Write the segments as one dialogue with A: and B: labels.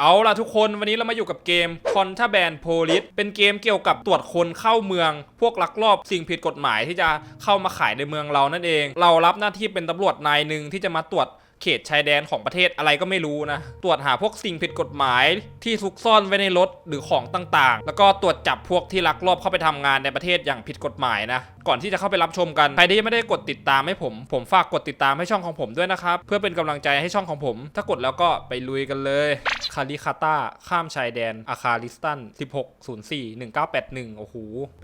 A: เอาล่ะทุกคนวันนี้เรามาอยู่กับเกม Contraband Police เป็นเกมเกี่ยวกับตรวจคนเข้าเมือง พวกลักลอบสิ่งผิดกฎหมายที่จะเข้ามาขายในเมืองเรานั่นเอง เรารับหน้าที่เป็นตำรวจนายหนึ่งที่จะมาตรวจ เขตชายแดนของประเทศอะไรก็ไม่รู้นะ ตรวจหาพวกสิ่งผิดกฎหมายที่ซุกซ่อนไว้ในรถหรือของต่างๆ แล้วก็ตรวจจับพวกที่ลักลอบเข้าไปทำงานในประเทศอย่างผิดกฎหมายนะ ก่อนที่จะเข้าไปรับชมกัน ใครที่ยังไม่ได้กดติดตามให้ผม ผมฝากกดติดตามให้ช่องของผมด้วยนะครับ เพื่อเป็นกำลังใจให้ช่องของผม ถ้ากดแล้วก็ไปลุยกันเลย คาริคาตาข้ามชายแดน อาคาลิสตัน 1604 1981 โอ้โห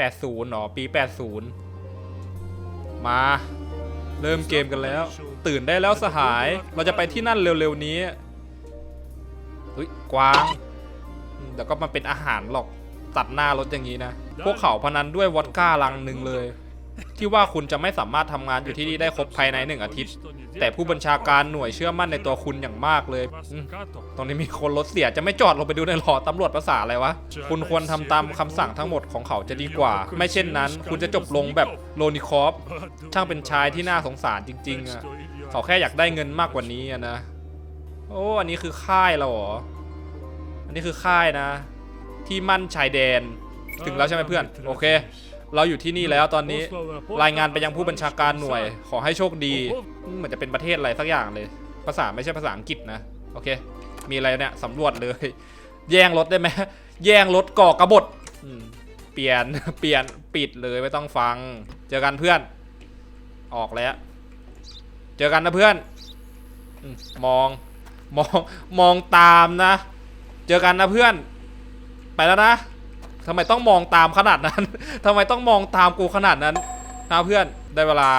A: 80 หนอ ปี 80 มา เริ่มเกมกันแล้ว ตื่นได้แล้วสหาย เราจะไปที่นั่นเร็วๆนี้เฮ้ยกวางเดี๋ยวก็มาเป็นอาหารหรอกตัดหน้ารถอย่างนี้นะ พวกเขาพนันด้วยวอดก้าลังหนึ่งเลย ที่ว่าคุณจะไม่สามารถทำงานอยู่ที่นี่ได้ครบภายในหนึ่งอาทิตย์ แต่ผู้บัญชาการหน่วยเชื่อมั่นในตัวคุณอย่างมากเลยอตรงนี้มีคนรถเสียจะไม่จอดลงไปดูในหลอตำรวจภาษาอะไรวะ คุณควรทำตามคำสั่งทั้งหมดของเขาจะดีกว่า ไม่เช่นนั้น คุณจะจบลงแบบโลนิคอฟช่างเป็นชายที่น่าสงสารจริงๆอะ เขาแค่อยากได้เงินมากกว่านี้อะนะ โอ้ อันนี้คือค่ายเราเหรอ อันนี้คือค่ายนะ ที่มั่นชายแดน ถึงแล้วใช่ไหมเพื่อน โอเค เราอยู่ที่นี่แล้วตอนนี้ รายงานไปยังผู้บัญชาการหน่วย ขอให้โชคดีอืมเหมือนจะเป็นประเทศอะไรสักอย่างเลย ภาษาไม่ใช่ภาษาอังกฤษนะ โอเค มีอะไรเนี่ยสำรวจเลย แย่งรถได้ไหม แย่งรถก่อกระบฏอืมเปลี่ยน เปลี่ยน ปิดเลยไม่ต้องฟัง เจอกันเพื่อน ออกแล้วเจอกันนะเพื่อนมองมองมองตามนะ เจอกันนะเพื่อน ไปแล้วนะทำไมต้องมองตามขนาดนั้นทำไมต้องมองตามกูขนาดนั้นนะเพื่อนได้เวลา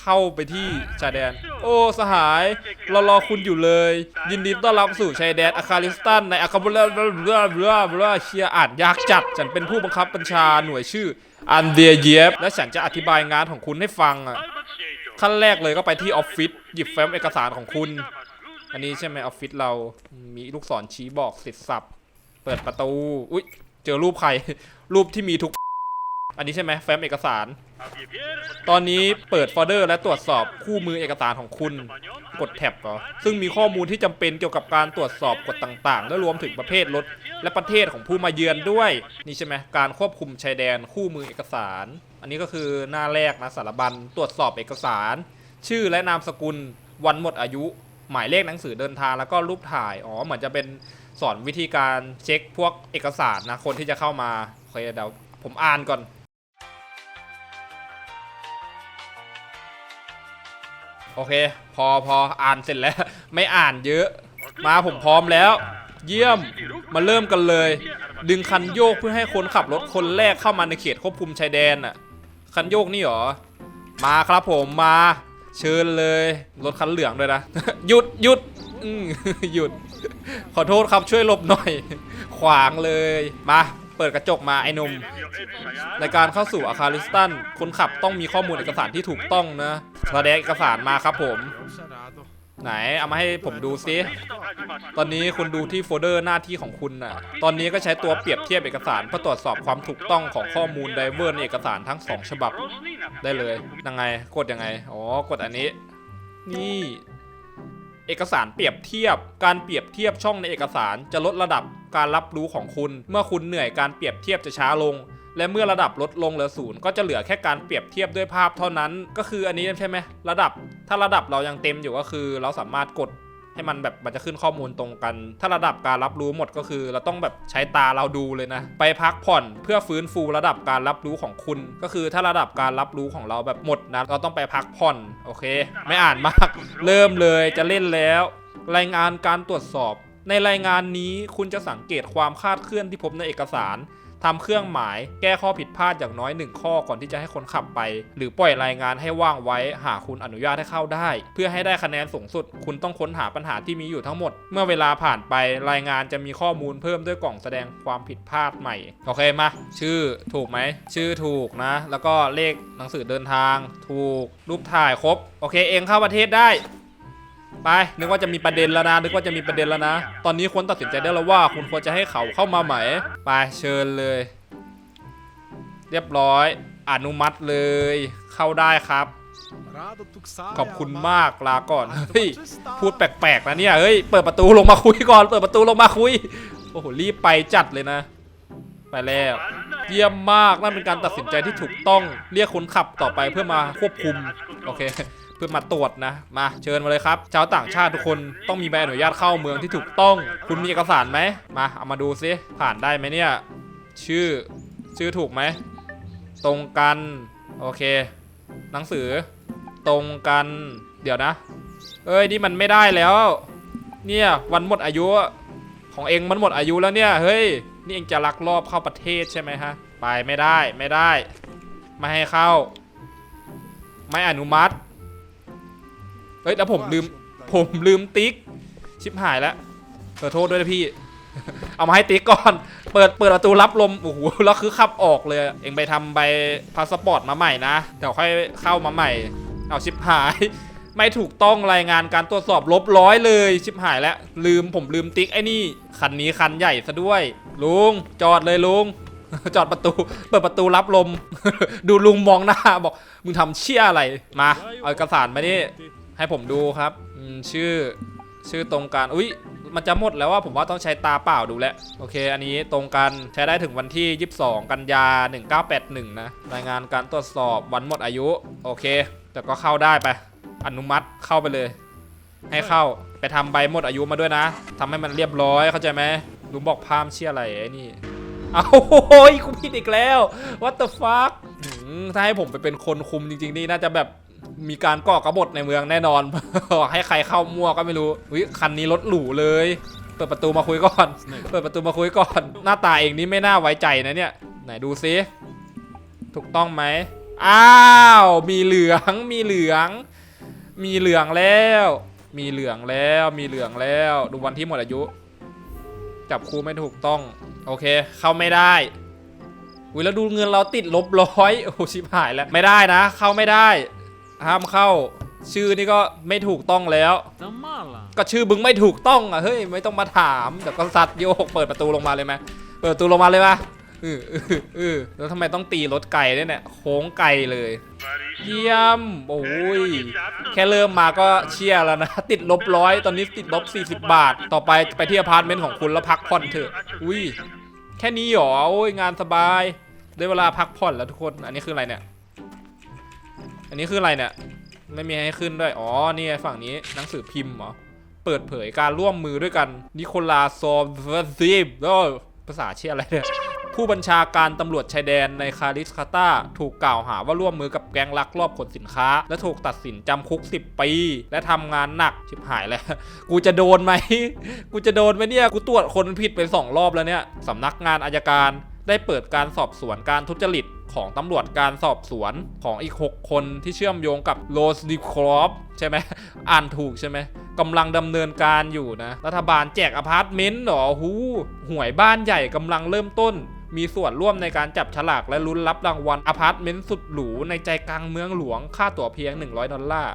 A: เข้าไปที่ชายแดน โอ้สหายเรารอคุณอยู่เลย ยินดีต้อนรับสู่ชายแดนอาคาลิสตันในอาคาบุลาบลาบลาบลาบลาเชียอ่านยากจัด ฉันเป็นผู้บังคับบัญชาหน่วยชื่ออันเดียเยฟและฉันจะอธิบายงานของคุณให้ฟังอะ ขั้นแรกเลยก็ไปที่ออฟฟิศหยิบแฟ้มเอกสารของคุณ อันนี้ใช่ไหมออฟฟิศเรามีลูกศรชี้บอกเสร็จสับ เปิดประตู อุ๊ยเจอรูปใคร รูปที่มีทุก อันนี้ใช่ไหมแฟ้มเอกสาร ตอนนี้เปิดโฟลเดอร์และตรวจสอบคู่มือเอกสารของคุณ กดแท็บเหรอซึ่งมีข้อมูลที่จำเป็นเกี่ยวกับการตรวจสอบกฎต่างๆ และรวมถึงประเภทรถและประเทศของผู้มาเยือนด้วย นี่ใช่ไหมการควบคุมชายแดนคู่มือเอกสาร อันนี้ก็คือหน้าแรกนะสารบัญตรวจสอบเอกสาร ชื่อและนามสกุลวันหมดอายุ หมายเลขหนังสือเดินทางแล้วก็รูปถ่ายอ๋อเหมือนจะเป็นสอนวิธีการเช็คพวกเอกสารนะคนที่จะเข้ามาโอเคเดี๋ยวผมอ่านก่อน โอเค พอพออ่านเสร็จแล้ว ไม่อ่านเยอะ มาผมพร้อมแล้ว เยี่ยมมาเริ่มกันเลย ดึงคันโยกเพื่อให้คนขับรถคนแรกเข้ามาในเขตควบคุมชายแดนอะ คันโยกนี่หรอ มาครับผมมา เชิญเลยรถคันเหลืองด้วยนะ หยุดหยุดหยุด ขอโทษครับช่วยหลบหน่อย ขวางเลย มาเปิดกระจกมาไอ้หนุ่มในการเข้าสู่อาคาลิสตันคนขับต้องมีข้อมูลเอกสารที่ถูกต้องนะแสดงเอกสารมาครับผม ไหนเอามาให้ผมดูซิตอนนี้คุณดูที่โฟลเดอร์หน้าที่ของคุณน่ะ ตอนนี้ก็ใช้ตัวเปรียบเทียบเอกสารเพื่อตรวจสอบความถูกต้องของข้อมูลไดเวอร์ในเอกสารทั้งสองฉบับได้เลย ยังไง กดยังไง อ๋อ กดอันนี้ นี่ เอกสารเปรียบเทียบ การเปรียบเทียบช่องในเอกสารจะลดระดับการรับรู้ของคุณ เมื่อคุณเหนื่อยการเปรียบเทียบจะช้าลง และเมื่อระดับลดลงเหลือศูนย์ก็จะเหลือแค่การเปรียบเทียบด้วยภาพเท่านั้น ก็คืออันนี้ใช่ไหมระดับ ถ้าระดับเรายังเต็มอยู่ก็คือ เราสามารถกดให้มันแบบมันจะขึ้นข้อมูลตรงกัน ถ้าระดับการรับรู้หมดก็คือ เราต้องแบบใช้ตาเราดูเลยนะ ไปพักผ่อนเพื่อฟื้นฟูระดับการรับรู้ของคุณ ก็คือถ้าระดับการรับรู้ของเราแบบหมดนะ เราต้องไปพักผ่อน โอเค ไม่อ่านมาก เริ่มเลยจะเล่นแล้ว รายงานการตรวจสอบ ในรายงานนี้คุณจะสังเกตความคลาดเคลื่อนที่พบในเอกสาร ทำเครื่องหมายแก้ข้อผิดพลาดอย่างน้อยหนึ่งข้อก่อนที่จะให้คนขับไป หรือปล่อยรายงานให้ว่างไว้ หากคุณอนุญาตให้เข้าได้ เพื่อให้ได้คะแนนสูงสุด คุณต้องค้นหาปัญหาที่มีอยู่ทั้งหมด เมื่อเวลาผ่านไปรายงานจะมีข้อมูลเพิ่มด้วยกล่องแสดงความผิดพลาดใหม่โอเคมาชื่อถูกไหมชื่อถูกนะ แล้วก็เลขหนังสือเดินทาง ถูกรูปถ่ายครบโอเคเองเข้าประเทศได้ ไปนึกว่าจะมีประเด็นแล้วนะนึกว่าจะมีประเด็นแล้วนะ ตอนนี้ควรตัดสินใจได้แล้วว่า คุณควรจะให้เขาเข้ามาไหมไปเชิญเลย เรียบร้อย อนุมัติเลย เข้าได้ครับ ขอบคุณมากลาก่อนเฮ้ยพูดแปลกๆนะเนี่ยเฮ้ยเปิดประตูลงมาคุยก่อน เปิดประตูลงมาคุยโอ้โหรีบไปจัดเลยนะ ไปแล้วเยี่ยมมากนั่นเป็นการตัดสินใจที่ถูกต้อง เรียกคนขับต่อไปเพื่อมาควบคุมโอเค เพื่อมาตรวจนะ มาเชิญมาเลยครับชาวต่างชาติทุกคนต้องมีใบอนุญาตเข้าเมืองที่ถูกต้อง คุณมีเอกสารไหมมาเอามาดูซิผ่านได้ไหมเนี่ย ชื่อชื่อถูกไหมตรงกันโอเค หนังสือ ตรงกัน เดี๋ยวนะ เอ้ยนี่มันไม่ได้แล้ว เนี่ยวันหมดอายุของเองมันหมดอายุแล้วเนี่ยเฮ้ยนี่เองจะลักลอบเข้าประเทศใช่ไหมฮะไปไม่ได้ไม่ได้ ไม่ให้เข้า ไม่อนุมัติ เฮ้ยแล้วผมลืมผมลืมติ๊กชิบหายแล้วขอโทษด้วยนะพี่ เอามาให้ติ๊กก่อน เปิดเปิดประตูรับลมโอ้โหแล้วคือขับออกเลย เองไปทำใบพาสปอร์ตมาใหม่นะเดี๋ยวค่อยเข้ามาใหม่ เอาชิบหาย ไม่ถูกต้องรายงานการตรวจสอบลบร้อยเลยชิบหายแล้วลืมผมลืมติ๊กไอ้นี่คันนี้คันใหญ่ซะด้วยลุงจอดเลยลุงจอดประตู เปิดประตูรับลม ดูลุงมองหน้าบอก มึงทำเชี่ยอะไร มา เอาเอกสารมาดิ ให้ผมดูครับอืมชื่อชื่อตรงกันอุ้ยมันจะหมดแล้วว่าผมว่าต้องใช้ตาเปล่าดูแลวโอเค อันนี้ตรงกันใช้ได้ถึงวันที่ 22 กันยา 1981 นะ รายงานการตรวจสอบวันหมดอายุ โอเค แต่ก็เข้าได้ไป อนุมัติเข้าไปเลย ให้เข้าไปทำใบหมดอายุมาด้วยนะทำให้มันเรียบร้อยเข้าใจไหมลุงบอกพามเชี่ยอะไรไอ้นี่ เอาโอ้ยกูผิดอีกแล้ว what the fuck อืมถ้าให้ผมไปเป็นคนคุมจริงๆ นี่น่าจะแบบ มีการก่อกระบฏในเมืองแน่นอน ให้ใครเข้ามั่วก็ไม่รู้วิคันนี้รถหรูเลย เปิดประตูมาคุยก่อน เปิดประตูมาคุยก่อน หน้าตาเองนี่ไม่น่าไว้ใจนะเนี่ย ไหนดูซิ ถูกต้องไหม อ้าว มีเหลือง มีเหลือง มีเหลืองแล้ว มีเหลืองแล้ว มีเหลืองแล้ว ดูวันที่หมดอายุ จับคู่ไม่ถูกต้อง โอเค เข้าไม่ได้อุ้ยแล้วดูเงินเราติดลบร้อย โอ้โหชิบหายแล้ว ไม่ได้นะ เข้าไม่ได้ ห้ามเข้า ชื่อนี่ก็ไม่ถูกต้องแล้ว
B: The mala.
A: ก็ชื่อมึงไม่ถูกต้องอะเฮ้ยไม่ต้องมาถามเดี๋ยวก็ซัดโยกเปิดประตูลงมาเลยไหมเปิดประตูลงมาเลยปะเออเออเออแล้วทำไมต้องตีรถไก่ด้วยเนี่ยโค้งไก่เลยเยี่ยมโอ้ยแค่เริ่มมาก็เชียร์แล้วนะ ติดลบร้อยตอนนี้ติดลบ 40 บาท ต่อไปไปที่อพาร์ตเมนต์ของคุณแล้วพักผ่อนเถอะอุ้ยแค่นี้หรอโอ้ยงานสบาย ได้เวลาพักผ่อนแล้วทุกคน อันนี้คืออะไรเนี่ย อันนี้คืออะไรเนี่ย ไม่มีให้ขึ้นด้วย อ๋อ นี่ฝั่งนี้หนังสือพิมพ์เหรอ เปิดเผยการร่วมมือด้วยกัน นิโคลาซอฟซีฟโอ้ภาษาเชี่ยอะไรเนี่ย ผู้บัญชาการตำรวจชายแดนในคาริสคาตาถูกกล่าวหาว่าร่วมมือกับแก๊งลักลอบขนสินค้า และถูกตัดสินจำคุก 10 ปี และทำงานหนักชิบหายแล้ว กูจะโดนไหม กูจะโดนไหมเนี่ย กูตรวจคนผิดไปสองรอบแล้วเนี่ยสำนักงานอายการได้เปิดการสอบสวนการทุจริต ของตำรวจการสอบสวนของอีก 6 คนที่เชื่อมโยงกับโรสดิครอฟใช่ไหมอ่านถูกใช่ไหมกำลังดำเนินการอยู่นะ รัฐบาลแจกอพาร์ตเมนต์หรอหูหวยบ้านใหญ่กำลังเริ่มต้น มีส่วนร่วมในการจับฉลากและลุ้นรับรางวัลอพาร์ตเมนต์สุดหรูในใจกลางเมืองหลวงค่าตั๋วเพียง 100 ดอลลาร์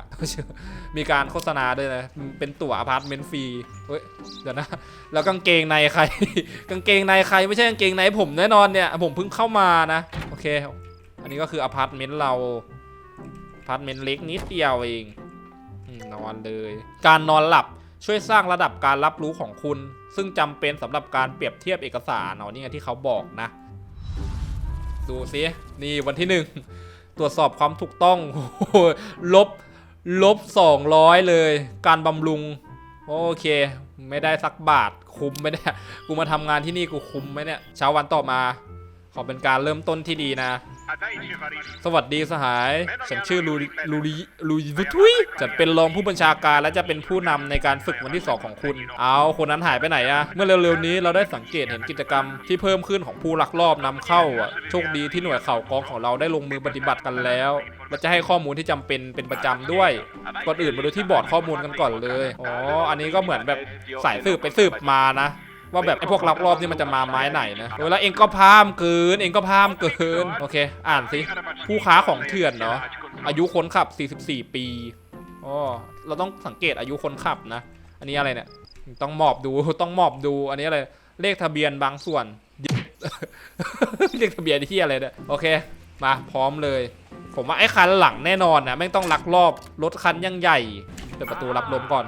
A: มีการโฆษณาด้วยนะ เป็นตั๋วอพาร์ตเมนต์ฟรี เฮ้ย เดี๋ยวนะ แล้วกางเกงในใคร กางเกงในใครไม่ใช่กางเกงในผมแน่นอนเนี่ย ผมเพิ่งเข้ามานะ โอเค อันนี้ก็คืออพาร์ตเมนต์เราอพาร์ตเมนต์เล็กนิดเดียวเองนอนเลย การนอนหลับช่วยสร้างระดับการรับรู้ของคุณ ซึ่งจำเป็นสำหรับการเปรียบเทียบเอกสารเนาะนี่ไงที่เขาบอกนะ ดูซินี่วันที่หนึ่งตรวจสอบความถูกต้องลบลบ 200 เลย การบำรุง โอเค ไม่ได้สักบาทคุ้มไหมเนี่ยกูมาทำงานที่นี่กูคุ้มไหมเนี่ยเช้าวันต่อมา ขอเป็นการเริ่มต้นที่ดีนะ สวัสดีสหาย ฉันชื่อลูริลูริลูริทุยฉันเป็นรองผู้บัญชาการและจะเป็นผู้นำในการฝึกวันที่ 2 ของคุณ เอาคนนั้นหายไปไหนอะเมื่อเร็วๆนี้เราได้สังเกตเห็นกิจกรรมที่เพิ่มขึ้นของผู้ลักลอบนำเข้าอะโชคดีที่หน่วยข่าวกองของเราได้ลงมือปฏิบัติกันแล้วเราจะให้ข้อมูลที่จำเป็นเป็นประจำด้วย ก่อนอื่นมาดูที่บอร์ดข้อมูลกันก่อนเลย อ๋อ อันนี้ก็เหมือนแบบสายสืบไปสืบมานะ ว่าแบบไอ้พวกลักลอบนี่มันจะมาไม้ไหนนะเวลาเองก็พามเกิน เองก็พามเกิน โอเค อ่านสิ ผู้ค้าของเถื่อนเนาะ อายุคนขับ 44 ปีอ๋อเราต้องสังเกตอายุคนขับนะ อันนี้อะไรเนี่ย ต้องมอบดู ต้องมอบดู อันนี้อะไร เลขทะเบียนบางส่วน เลขทะเบียนที่อะไรเนี่ย โอเค มาพร้อมเลย ผมว่าไอ้คันหลังแน่นอนนะแม่งต้องลักลอบ รถคันยังใหญ่ เปิดประตูรับลมก่อน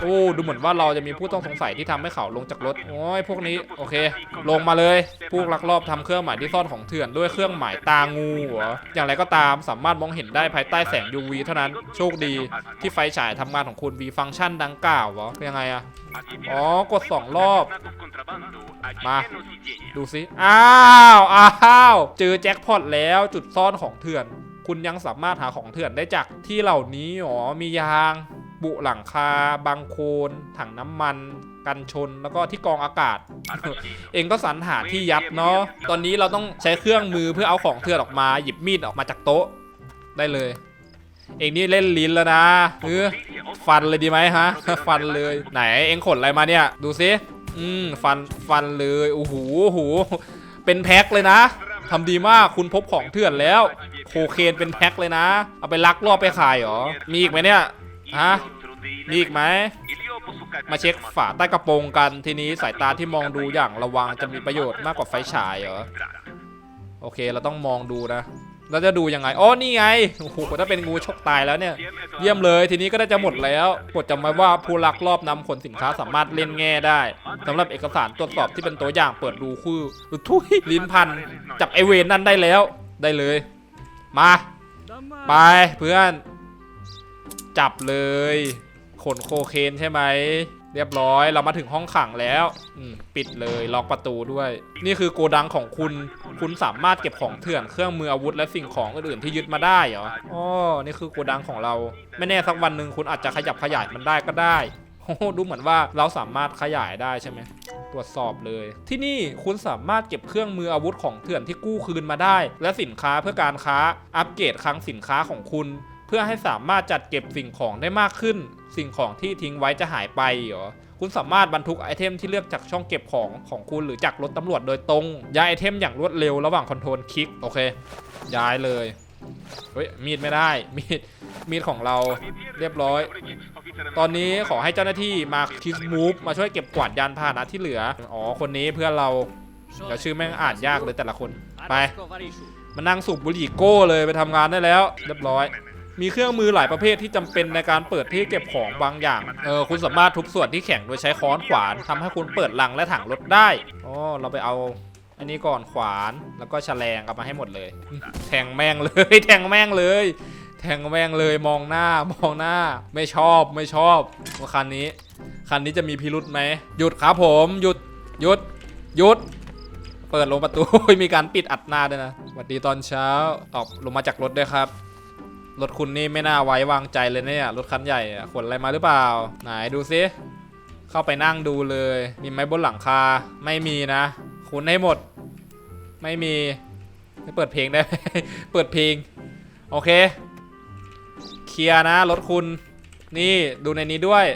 A: โอ้ดูเหมือนว่าเราจะมีผู้ต้องสงสัยที่ทำให้เขาลงจากรถ โอ้ยพวกนี้โอเค ลงมาเลย พวกลักลอบทำเครื่องหมายที่ซ่อนของเถื่อนด้วยเครื่องหมายตางูเหรออย่างไรก็ตามสามารถมองเห็นได้ภายใต้แสง UV เท่านั้น โชคดีที่ไฟฉายทำงานของคุณ V ฟังก์ชันดังกล่าวเหรอยังไงอะอ๋อกดสองรอบ มาดูสิ อ้าวอ้าวเจอแจ็คพอตแล้วจุดซ่อนของเถื่อน คุณยังสามารถหาของเถื่อนได้จากที่เหล่านี้อ๋อมียาง บุหลังคาบางโคลนถังน้ำมัน กันชนแล้วก็ที่กรองอากาศ เองก็สรรหาที่ยัดเนาะตอนนี้เราต้องใช้เครื่องมือเพื่อเอาของเถื่อนออกมาหยิบมีดออกมาจากโต๊ะได้เลย เองนี่เล่นลิ้นแล้วนะเออฟันเลยดีไหมฮะ ฟันเลยไหนเองขนอะไรมาเนี่ย ดูสิอืมฟันฟันเลยโอ้โหโอ้โหเป็นแพ็คเลยนะทำดีมากคุณพบของเถื่อนแล้ว โคเคนเป็นแพ็คเลยนะ เอาไปลักลอบไปขายเหรอ มีอีกไหมเนี่ย ฮะมีอีกไหม มาเช็คฝาใต้กระโปรงกัน ทีนี้สายตาที่มองดูอย่างระวังจะมีประโยชน์มากกว่าไฟฉายเหรอ โอเค เราต้องมองดูนะเราจะดูยังไง อ๋อ นี่ไง โอ้โห ถ้าเป็นงูชกตายแล้วเนี่ย เยี่ยมเลย ทีนี้ก็ได้จะหมดแล้วกดจำไว้ว่าผู้ลักลอบนำขนสินค้าสามารถเล่นแง่ได้สำหรับเอกสารตรวจสอบที่เป็นตัวอย่างเปิดดูคือทุยลิ้นพัน จับไอเวนนั่นได้แล้ว ได้เลย มา ไปเพื่อน จับเลย ขนโคเคนใช่ไหม เรียบร้อยเรามาถึงห้องขังแล้วปิดเลยล็อกประตูด้วย นี่คือโกดังของคุณ คุณสามารถเก็บของเถื่อนเครื่องมืออาวุธและสิ่งของอื่นๆที่ยึดมาได้เหรออ๋อนี่คือโกดังของเรา ไม่แน่สักวันหนึ่งคุณอาจจะขยับขยายมันได้ก็ได้โอ้ดูเหมือนว่าเราสามารถขยายได้ใช่ไหมตรวจสอบเลย ที่นี่คุณสามารถเก็บเครื่องมืออาวุธของเถื่อนที่กู้คืนมาได้ และสินค้าเพื่อการค้าอัปเกรดคลังสินค้าของคุณ พื่อให้สามารถจัดเก็บสิ่งของได้มากขึ้น สิ่งของที่ทิ้งไว้จะหายไปเหรอคุณสามารถบรรทุกไอเทมที่เลือกจากช่องเก็บของของคุณหรือจากรถตำรวจโดยตรง ย้ายไอเทมอย่างรวดเร็วระหว่างคอนโทรลคลิกโอเค ย้ายเลยเฮ้ยมีดไม่ได้มีดมีดของเราเรียบร้อย ตอนนี้ขอให้เจ้าหน้าที่มาคิสมูฟมาช่วยเก็บกวาดยานพาหนะที่เหลืออ๋อคนนี้เพื่อนเราเดี๋ยวชื่อแม่งอ่านยากเลยแต่ละคนไปมานั่งสูบบุหรี่โก้เลยไปทำงานได้แล้ว เรียบร้อย มีเครื่องมือหลายประเภทที่จำเป็นในการเปิดที่เก็บของบางอย่าง เออคุณสามารถทุบส่วนที่แข็งโดยใช้ค้อนขวานทำให้คุณเปิดลังและถังรถได้ อ๋อ เราไปเอาอันนี้ก่อนขวานแล้วก็แฉลงเอามาให้หมดเลย แทงแม่งเลย แทงแม่งเลย แทงแม่งเลยมองหน้ามองหน้า ไม่ชอบไม่ชอบว่าคันนี้ คันนี้จะมีพิรุษไหมหยุดครับผมหยุดหยุดหยุดเปิดลงประตู มีการปิดอัดหน้าด้วยนะสวัสดีตอนเช้าออกลงมาจากรถด้วยครับ รถคุณนี่ไม่น่าไว้วางใจเลยเนี่ย รถคันใหญ่ขนอะไรมาหรือเปล่า ไหนดูซิเข้าไปนั่งดูเลย มีไหมบนหลังคา ไม่มีนะ คุณให้หมด ไม่มีไม่เปิดเพลงได้ เปิดเพลง โอเค เคลียร์นะ รถคุณ นี่ดูในนี้ด้วย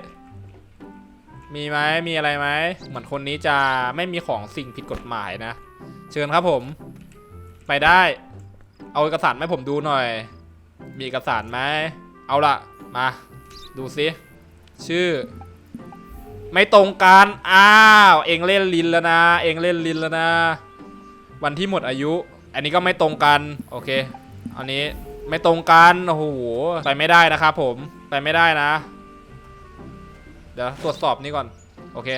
A: มีไหมมีอะไรไหม เหมือนคนนี้จะไม่มีของสิ่งผิดกฎหมายนะ เชิญครับผม ไปได้ เอาเอกสารให้ผมดูหน่อย มีเอกสารไหม เอาละมา ดูซิชื่อ ไม่ตรงกันอ้าว เองเล่นลินแล้วนะ เองเล่นลินแล้วนะ วันที่หมดอายุ อันนี้ก็ไม่ตรงกัน โอเค อันนี้ไม่ตรงกัน โอ้โห ไปไม่ได้นะครับผม ไปไม่ได้นะ เดี๋ยวตรวจสอบนี่ก่อน โอเค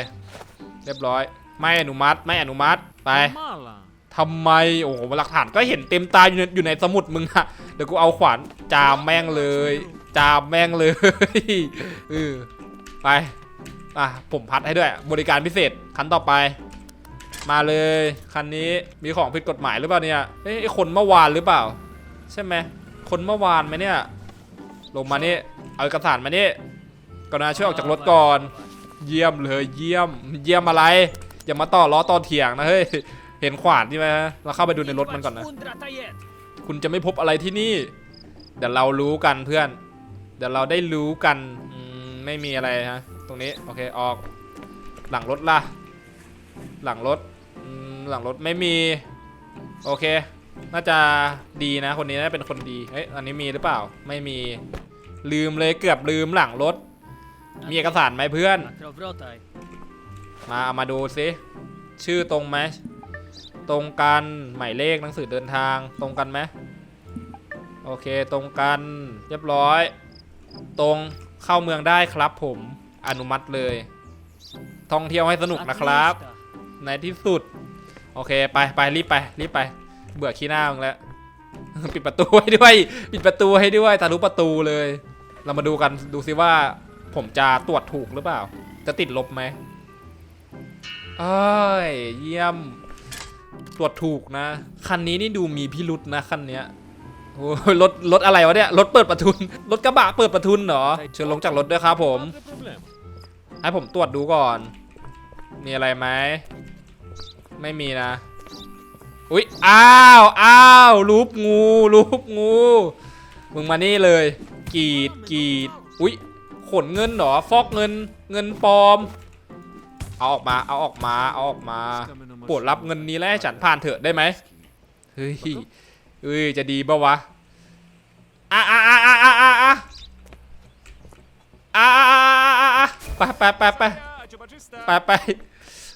A: เรียบร้อย ไม่อนุมัติ ไม่อนุมัติ ไป ทำไม โอ้โหหลักฐานก็เห็นเต็มตาอยู่ในอยู่ในสมุดมึงอะเดี๋ยวกูเอาขวานจามแม่งเลย จามแม่งเลยเออไปอะผมพัดให้ด้วย บริการพิเศษคันต่อไป มาเลยคันนี้มีของผิดกฎหมายหรือเปล่าเนี่ยเอ้ยไอ้คนเมื่อวานหรือเปล่า ใช่ไหมคนเมื่อวานไหมเนี่ย ลงมานี่เอาเอกสารมานี่กรุณาช่วยออกจากรถก่อน เยี่ยมเลยเยี่ยม เยี่ยมอะไร อย่ามาต่อล้อต่อเถียงนะเฮ้ย เห็นขวานใช่ไหมเราเข้าไปดูในรถมันก่อนนะ คุณจะไม่พบอะไรที่นี่ เดี๋ยวเรารู้กันเพื่อน เดี๋ยวเราได้รู้กันอืมไม่มีอะไรฮะ ตรงนี้โอเคออก หลังรถล่ะ หลังรถอืมหลังรถไม่มี โอเค น่าจะดีนะ คนนี้น่าจะเป็นคนดีเฮ้ยอันนี้มีหรือเปล่า ไม่มี ลืมเลยเกือบลืมหลังรถ มีเอกสารไหมเพื่อน มาเอามาดูซิ ชื่อตรงไหม ตรงกันหมายเลขหนังสือเดินทางตรงกันไหมโอเคตรงกันเรียบร้อย ตรงเข้าเมืองได้ครับผมอนุมัติเลย ท่องเที่ยวให้สนุกนะครับ ในที่สุด โอเคไปไปรีบไปรีบไป เบื่อขี้หน้ามึงแล้ว ปิดประตูให้ด้วย ปิดประตูให้ด้วยทะลุประตูเลย เรามาดูกันดูซิว่า ผมจะตรวจถูกหรือเปล่า จะติดลบไหมเอ้ยเยี่ยม ตรวจถูกนะ คันนี้นี่ดูมีพิรุษนะคันเนี้ยโอ้ยรถรถอะไรวะเนี่ยรถเปิดประทุน รถกระบะเปิดประทุนเหรอเชิญลงจากรถด้วยครับผม ให้ผมตรวจดูก่อน มีอะไรไหมไม่มีนะ อุ๊ย อ้าว อ้าวรูปงู รูปงู มึงมานี่เลยกรีดกรีด อุ๊ย ขนเงินเหรอ ฟอกเงิน เงินปลอม เอาออกมา เอาออกมา เอาออกมา ปรดรับเงินนี้แล้วให้ฉันผ่านเถอะได้ไหมเฮ้ยเฮ้ยจะดีปะวะอะอะอะอะอะอะอะอะอะอะอะอะไปไปไปไปไปไป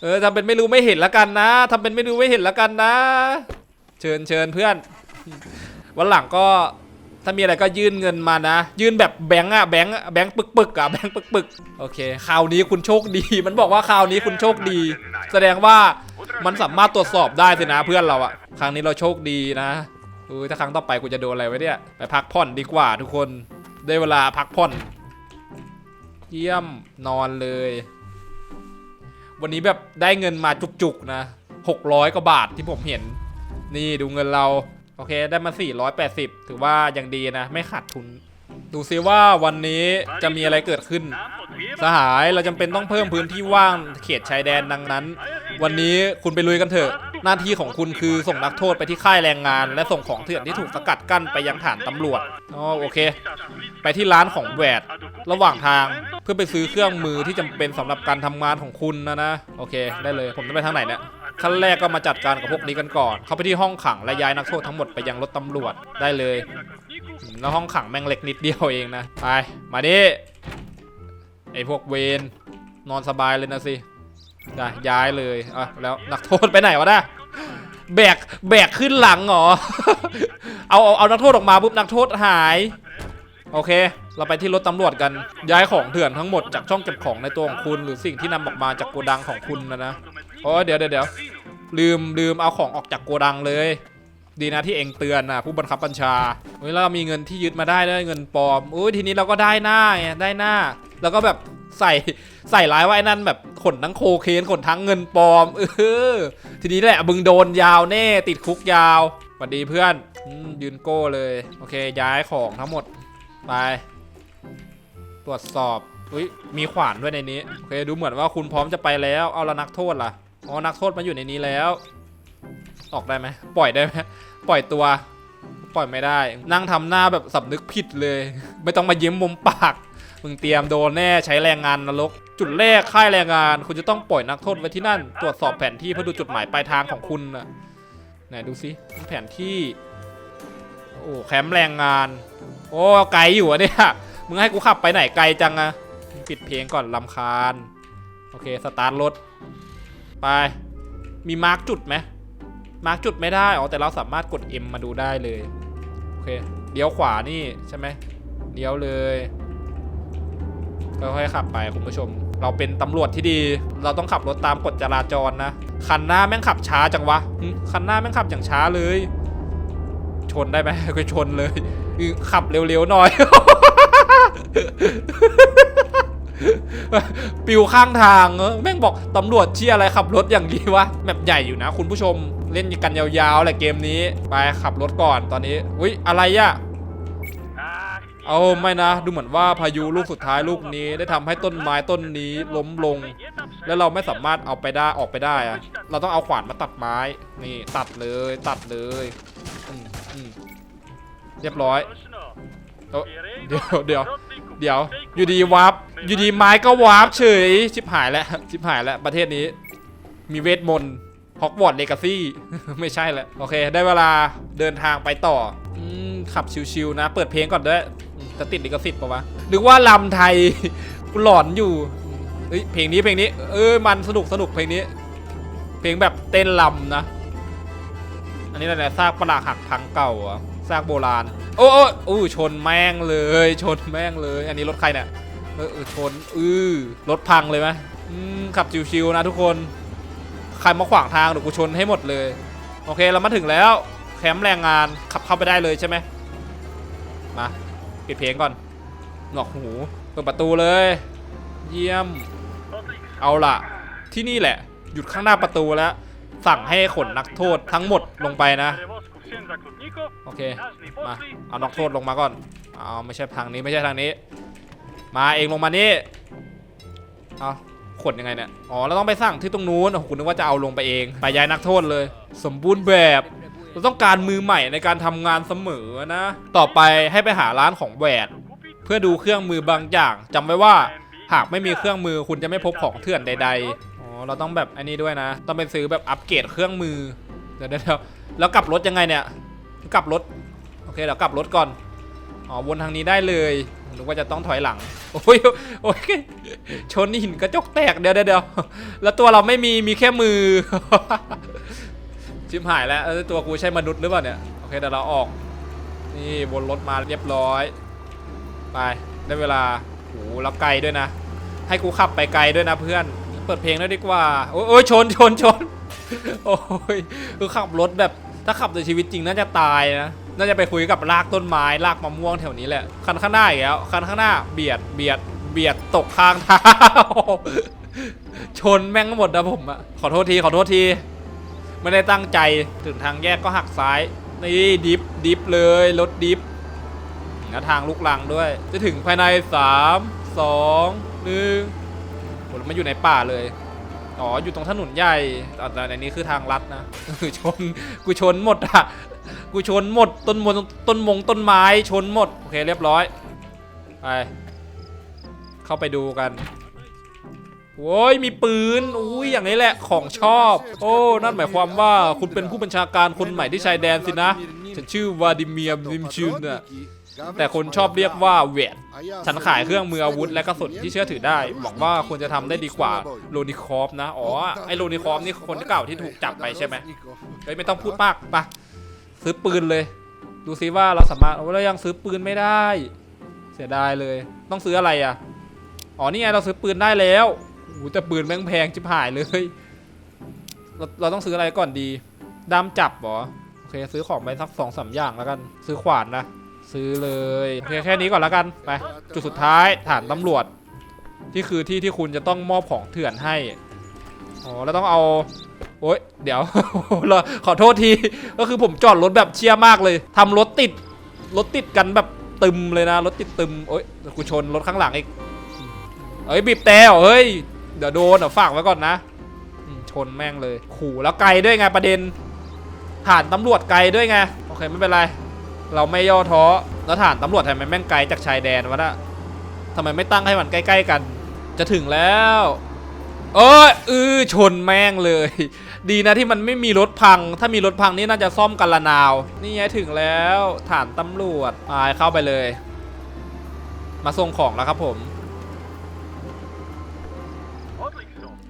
A: เออทำเป็นไม่รู้ไม่เห็นแล้วกันนะทำเป็นไม่รู้ไม่เห็นแล้วกันนะ เชิญเชิญเพื่อน วันหลังก็ ถ้ามีอะไรก็ยื่นเงินมานะ ยื่นแบบแบงก์อะแบงก์อะแบงก์ปึกปึกๆอะแบงก์ปึกปึกๆโอเคคราวนี้คุณโชคดี มันบอกว่าคราวนี้คุณโชคดี แสดงว่ามันสามารถตรวจสอบได้สินะเพื่อนเราอะครั้งนี้เราโชคดีนะอุ้ยถ้าครั้งต่อไปกูจะโดนอะไรไว้เนี่ยไปพักผ่อนดีกว่าทุกคนได้เวลาพักผ่อน เยี่ยมนอนเลย วันนี้แบบได้เงินมาจุกๆนะ600กว่าบาทที่ผมเห็น นี่ดูเงินเรา โอเคได้มา 480 ถือว่ายังดีนะ ไม่ขาดทุน ดูซิว่าวันนี้จะมีอะไรเกิดขึ้น สหายเราจำเป็นต้องเพิ่มพื้นที่ว่างเขตชายแดนดังนั้น วันนี้คุณไปลุยกันเถอะ หน้าที่ของคุณคือส่งนักโทษไปที่ค่ายแรงงาน และส่งของเถื่อนที่ถูกสกัดกั้นไปยังฐานตำรวจอ๋อโอเค ไปที่ร้านของแหวดระหว่างทางเพื่อไปซื้อเครื่องมือที่จำเป็นสำหรับการทำงานของคุณนะนะโอเค ได้เลยผมจะไปทางไหนเนี่ย ขั้นแรกก็มาจัดการกับพวกนี้กันก่อน เข้าไปที่ห้องขังและย้ายนักโทษทั้งหมดไปยังรถตำรวจได้เลยแล้วห้องขังแม่งเล็กนิดเดียวเองนะ ไป มาดิ ไอพวกเวนนอนสบายเลยนะสิได้ย้ายเลยอะแล้วนักโทษไปไหนวะน่ะแบก แบกขึ้นหลังเหรอ เอา เอา เอานักโทษออกมาปุ๊บนักโทษหาย โอเค เราไปที่รถตำรวจกัน ย้ายของเถื่อนทั้งหมดจากช่องเก็บของในตัวของคุณ หรือสิ่งที่นำออกมาจากโกดังของคุณนะนะ โอ้ยเดี๋ยวเดี๋ยวเดี๋ยวลืมลืมเอาของออกจากโกดังเลย ดีนะที่เองเตือนนะผู้บังคับบัญชาเฮ้ยเรามีเงินที่ยึดมาได้ได้เงินปลอมอุ้ยทีนี้เราก็ได้หน้าไงได้หน้า แล้วก็แบบใส่ใส่ร้ายว่าไอ้นั่นแบบขนทั้งโคเคนขนทั้งเงินปลอมเออทีนี้แหละมึงโดนยาวแน่ติดคุกยาวสวัสดีเพื่อนอยืนโก้เลย โอเค ย้ายของทั้งหมดไปตรวจสอบอุ้ยมีขวานด้วยในนี้ โอเค ดูเหมือนว่าคุณพร้อมจะไปแล้ว เอาล้วนักโทษล่ะ อ๋อ นักโทษมาอยู่ในนี้แล้ว ออกได้ไหม ปล่อยได้ไหม ปล่อยตัว ปล่อยไม่ได้ นั่งทำหน้าแบบสำนึกผิดเลย ไม่ต้องมายิ้มมุมปาก มึงเตรียมโดนแน่ใช้แรงงานนรก จุดแรกค่ายแรงงาน คุณจะต้องปล่อยนักโทษไว้ที่นั่น ตรวจสอบแผนที่เพื่อดูจุดหมายปลายทางของคุณนะไหนดูซิแผนที่ โอ้แคมป์แรงงาน โอ้ไกลอยู่อะเนี่ย มึงให้กูขับไปไหนไกลจังอะปิดเพลงก่อนลำคาญ โอเค สตาร์ทรถ ไป มีมาร์กจุดไหมมาร์กจุดไม่ได้ อ๋อ แต่เราสามารถกด M มาดูได้เลย โอเค เลี้ยวขวานี่ใช่ไหมเลี้ยวเลยค่อยๆขับไปคุณผู้ชม เราเป็นตำรวจที่ดี เราต้องขับรถตามกฎจราจรนะ คันหน้าแม่งขับช้าจังวะ คันหน้าแม่งขับอย่างช้าเลย ชนได้ไหมก็ชนเลย ขับเร็วๆหน่อย ปิวข้างทางเออแม่งบอกตำรวจเชี่ยอะไรขับรถอย่างนี้วะแบบใหญ่อยู่นะ คุณผู้ชมเล่นกันยาวๆแหละเกมนี้ ไปขับรถก่อนตอนนี้อุ้ยอะไรอะเอาไม่นะ ดูเหมือนว่าพายุลูกสุดท้ายลูกนี้ ได้ทำให้ต้นไม้ต้นนี้ล้มลง แล้วเราไม่สามารถเอาไปได้ออกไปได้อะเราต้องเอาขวานมาตัดไม้นี่ตัดเลยตัดเลยอืมอืมเรียบร้อยเอ้าเดี๋ยวเดี๋ยว เดี๋ยว อยู่ดีวาร์ปอยู่ดีไม้ก็วาร์ปเฉย ชิบหายแล้ว ชิบหายแล้ว ประเทศนี้ มีเวทมนต์ฮอกวอตส์เลกาซี่ ไม่ใช่แล้ว โอเค ได้เวลาเดินทางไปต่ออืมขับชิวๆนะ เปิดเพลงก่อนด้วยจะติดลิขสิทธิ์ปะวะนึกว่าลำไทยกูหลอนอยู่เฮ้ยเพลงนี้เพลงนี้ เออมันสนุกสนุกเพลงนี้ เพลงแบบเต้นลำนะ อันนี้อะไรซากปลาหักพังเก่าอะ ซากโบราณ โอ้โอ้อู้ชนแม่งเลย ชนแม่งเลย อันนี้รถใครเนี่ยเออเออชนอือรถพังเลยไหมขับชิวๆนะทุกคน ใครมาขวางทางเดี๋ยวกูชนให้หมดเลย โอเคเรามาถึงแล้ว แคมป์แรงงานขับเข้าไปได้เลยใช่ไหมมาปิดเพลงก่อนหนวกหูเปิดประตูเลย เยี่ยม เอาล่ะ ที่นี่แหละ หยุดข้างหน้าประตูแล้ว สั่งให้ขนนักโทษทั้งหมดลงไปนะ โอเค มาเอานักโทษลงมาก่อน เอาไม่ใช่ทางนี้ไม่ใช่ทางนี้ มาเองลงมานี่ เอาขนยังไงเนี่ย อ๋อเราต้องไปสั่งที่ตรงนู้นโอ้โหคุณนึกว่าจะเอาลงไปเอง ไปย้ายนักโทษเลย สมบูรณ์แบบ เราต้องการมือใหม่ในการทำงานเสมอนะ ต่อไปให้ไปหาร้านของแหวนเพื่อดูเครื่องมือบางอย่างจำไว้ว่าหากไม่มีเครื่องมือคุณจะไม่พบของเถื่อนใด ๆ อ๋อ เราต้องแบบอันนี้ด้วยนะ ต้องไปซื้อแบบอัปเกรดเครื่องมือ เดี๋ยวเดี๋ยวเดี๋ยว แล้วกลับรถยังไงเนี่ย กลับรถ โอเคเดี๋ยวกลับรถก่อน อ๋อวนทางนี้ได้เลยนึกว่าจะต้องถอยหลัง โอ้ยโอ้ยชนหินกระจกแตกเดี๋ยวเดี๋ยวแล้วตัวเราไม่มีมีแค่มือ ชิมหายแล้วตัวกูใช่มนุษย์หรือเปล่าเนี่ย โอเคเดี๋ยวเราออก นี่วนรถมาเรียบร้อย ไปได้เวลาโหแล้วไกลด้วยนะ ให้กูขับไปไกลด้วยนะเพื่อน เปิดเพลงด้วยดีกว่า โอ้ยชนชนชน โอ้ยคือขับรถแบบถ้าขับในชีวิตจริงน่าจะตายนะ น่าจะไปคุยกับรากต้นไม้รากมะม่วงแถวนี้แหละ คันข้างหน้าอีกแล้ว คันข้างหน้าเบียด เบียด เบียดตกข้างทางชนแม่งหมดนะผมอะขอโทษที ขอโทษที ไม่ได้ตั้งใจ ถึงทางแยกก็หักซ้าย นี่ดิฟ ดิฟเลย รถดิฟนะทางลุกลังด้วย จะถึงภายใน 3 2 1ผมมาอยู่ในป่าเลย อ๋อ อยู่ตรงถนนใหญ่แต่ในนี้คือทางลัดนะกูชน กูชนหมดอะกูชนหมดต้นมงต้นมงต้นไม้ชนหมด โอเคเรียบร้อย ไป เข้าไปดูกันโว้ยมีปืนอุ้ยอย่างนี้แหละของชอบ โอ้นั่นหมายความว่าคุณเป็นผู้บัญชาการคนใหม่ที่ชายแดนสินะ ฉันชื่อวลาดิเมียร์นิมชินน่ะ แต่คนชอบเรียกว่าเวทฉันขายเครื่องมืออาวุธและกระสุนที่เชื่อถือได้ หวังว่าคุณจะทำได้ดีกว่าโลนิคอฟนะ อ๋อ ไอโลนิคอฟนี่คนเก่าที่ถูกจับไปใช่ไหมเฮ้ยไม่ต้องพูดมากไปะซื้อปืนเลย ดูซิว่าเราสามารถโอ้เรายังซื้อปืนไม่ได้ เสียดายเลย ต้องซื้ออะไรอะ อ๋อนี่ไงเราซื้อปืนได้แล้วโอ้โหแต่ปืนแม่งแพงจิบหายเลยเราเราต้องซื้ออะไรก่อนดีดามจับเหรอโอเค ซื้อของไปสักสองสามอย่างแล้วกัน ซื้อขวานนะ ซื้อเลยโอเคแค่นี้ก่อนแล้วกันไปจุดสุดท้ายฐานตำรวจ ที่คือที่ที่คุณจะต้องมอบของเถื่อนให้อ๋อแล้วต้องเอาโอ๊ยเดี๋ยวเราขอโทษทีก็คือผมจอดรถแบบเชี่ยมากเลยทำรถติดรถติดกันแบบตึมเลยนะรถติดตึมโอ๊ยกูชนรถข้างหลังอีกเอ้ยบีบแต่เฮ้ยเดี๋ยวโดนเดี๋ยวฝากไว้ก่อนนะชนแม่งเลย ขู่แล้วไกลด้วยไงประเด็นฐานตำรวจไกลด้วยไงโอเคไม่เป็นไร เราไม่ย่อท้อแล้วฐานตำรวจทำไมแม่งไกลจากชายแดนวะน่ะทำไมไม่ตั้งให้มันใกล้ ๆ กัน จะถึงแล้วเอ้ยอือชนแม่งเลย ดีนะที่มันไม่มีรถพัง ถ้ามีรถพังนี่น่าจะซ่อมกันละนาว นี่ไงถึงแล้วฐานตำรวจไปเข้าไปเลย มาส่งของแล้วครับผม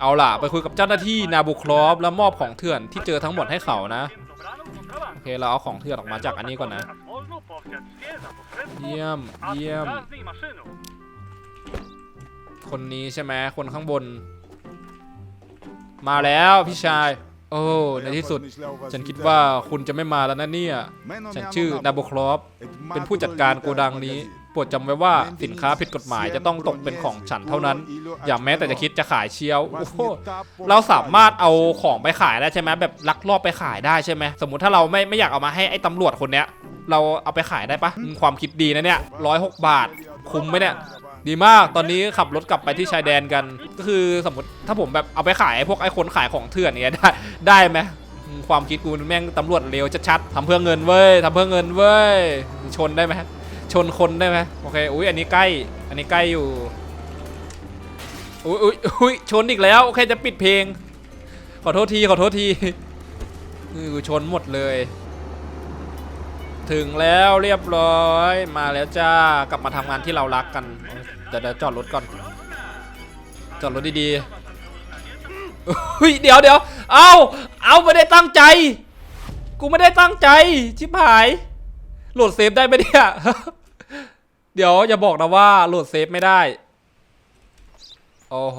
A: เอาล่ะ ไปคุยกับเจ้าหน้าที่นาบุคลอฟแล้วมอบของเถื่อนที่เจอทั้งหมดให้เขานะ โอเค เราเอาของเถื่อนออกมาจากอันนี้ก่อนนะ เยี่ยม เยี่ยม คนนี้ใช่ไหมคนข้างบน มาแล้วพี่ชาย โอ้ ในที่สุด ฉันคิดว่าคุณจะไม่มาแล้วนะเนี่ย ฉันชื่อนาโบคลอฟเป็นผู้จัดการโกดังนี้ โปรดจำไว้ว่าสินค้าผิดกฎหมายจะต้องตกเป็นของฉันเท่านั้น อย่าแม้แต่จะคิดจะขายเชียวเราสามารถเอาของไปขายได้ใช่ไหมแบบลักลอบไปขายได้ใช่ไหมสมมุติถ้าเราไม่ไม่อยากเอามาให้ไอ้ตำรวจคนเนี้ย เราเอาไปขายได้ปะความคิดดีนะเนี่ยร้อยหกบาท คุ้มไหมเนี่ยดีมากตอนนี้ขับรถกลับไปที่ชายแดนกัน ก็คือสมมติถ้าผมแบบเอาไปขายไอ้พวกไอ้คนขายของเถื่อนเนี้ยได้ได้ไหมอืมความคิดกูแม่งตำรวจเร็วชัดๆทำเพื่อเงินเว้ยทำเพื่อเงินเว้ยชนได้ไหม ชนคนได้ไหมโอเคอุ้ยอันนี้ใกล้ อันนี้ใกล้อยู่อุ้ยอุ้ยอุ้ยชนอีกแล้วโอเคจะปิดเพลง ขอโทษทีขอโทษทีเออชนหมดเลย ถึงแล้วเรียบร้อยมาแล้วจ้ากลับมาทำงานที่เรารักกันเดี๋ยวเดี๋ยวจอดรถก่อน จอดรถดีๆเฮ้ยเดี๋ยวเดี๋ยวเอาเอาไม่ได้ตั้งใจ กูไม่ได้ตั้งใจชิบหายโหลดเซฟได้ไหมเนี่ย เดี๋ยวอย่าบอกนะว่าโหลดเซฟไม่ได้ โอ้โห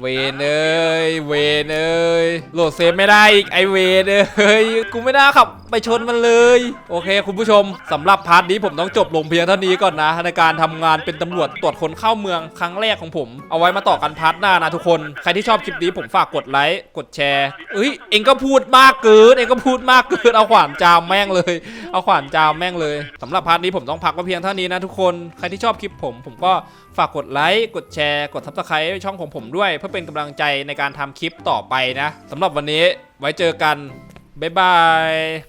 A: เวนเอ้ยเวนเอ้ยโหลดเซฟไม่ได้อีกไอเวนเอ้ยกูไม่น่าขับไปชนมันเลย โอเค คุณผู้ชมสำหรับพาร์ทนี้ผมต้องจบลงเพียงเท่านี้ก่อนนะในการทำงานเป็นตำรวจตรวจคนเข้าเมืองครั้งแรกของผม เอาไว้มาต่อกันพาร์ทหน้านะทุกคน ใครที่ชอบคลิปนี้ผมฝากกดไลค์กดแชร์เอ้ยเองก็พูดมากเกินเองก็พูดมากเกินเอาขวานจามแม่งเลย เอาขวานจามแม่งเลยสำหรับพาร์ทนี้ผมต้องพักไว้เพียงเท่านี้นะทุกคนใครที่ชอบคลิปผมผมก็ ฝากกดไลค์ กดแชร์ กดทับสไครต์ช่องของผมด้วย เพื่อเป็นกำลังใจในการทำคลิปต่อไปนะสำหรับวันนี้ไว้เจอกัน บ๊ายบาย